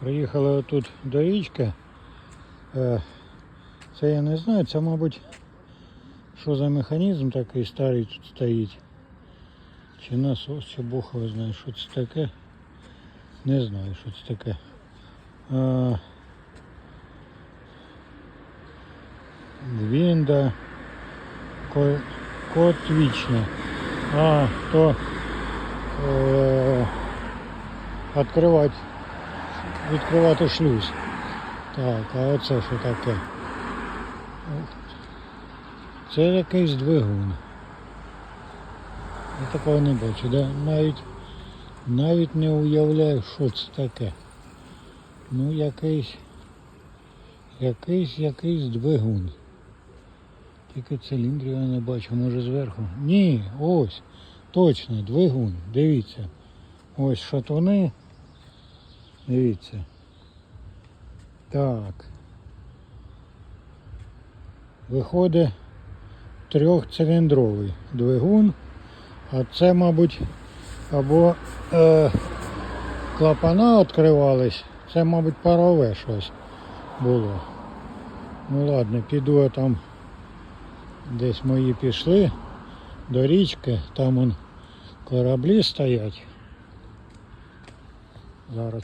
Приїхали отут до річки. Е, Це я не знаю, це, мабуть, що за механізм такий старий тут стоїть. Чи насос, чи Бог його знає, що це таке. Не знаю, що це таке. Е, Вінда, ко- А, то е, відкривати, відкривати шлюз. Так, а оце що таке? Це якийсь двигун. Я такого не бачу, да? навіть, навіть не уявляю, що це таке. Ну, якийсь, якийсь, якийсь двигун. Тільки циліндрів я не бачу, може зверху. Ні, ось, точно, двигун, дивіться. Ось шатуни. Дивіться. Так. Виходить трьохциліндровий двигун. А це, мабуть, або е, клапана відкривались, це, мабуть, парове щось було. Ну ладно, піду я там десь мої пішли до річки, там он кораблі стоять. Зараз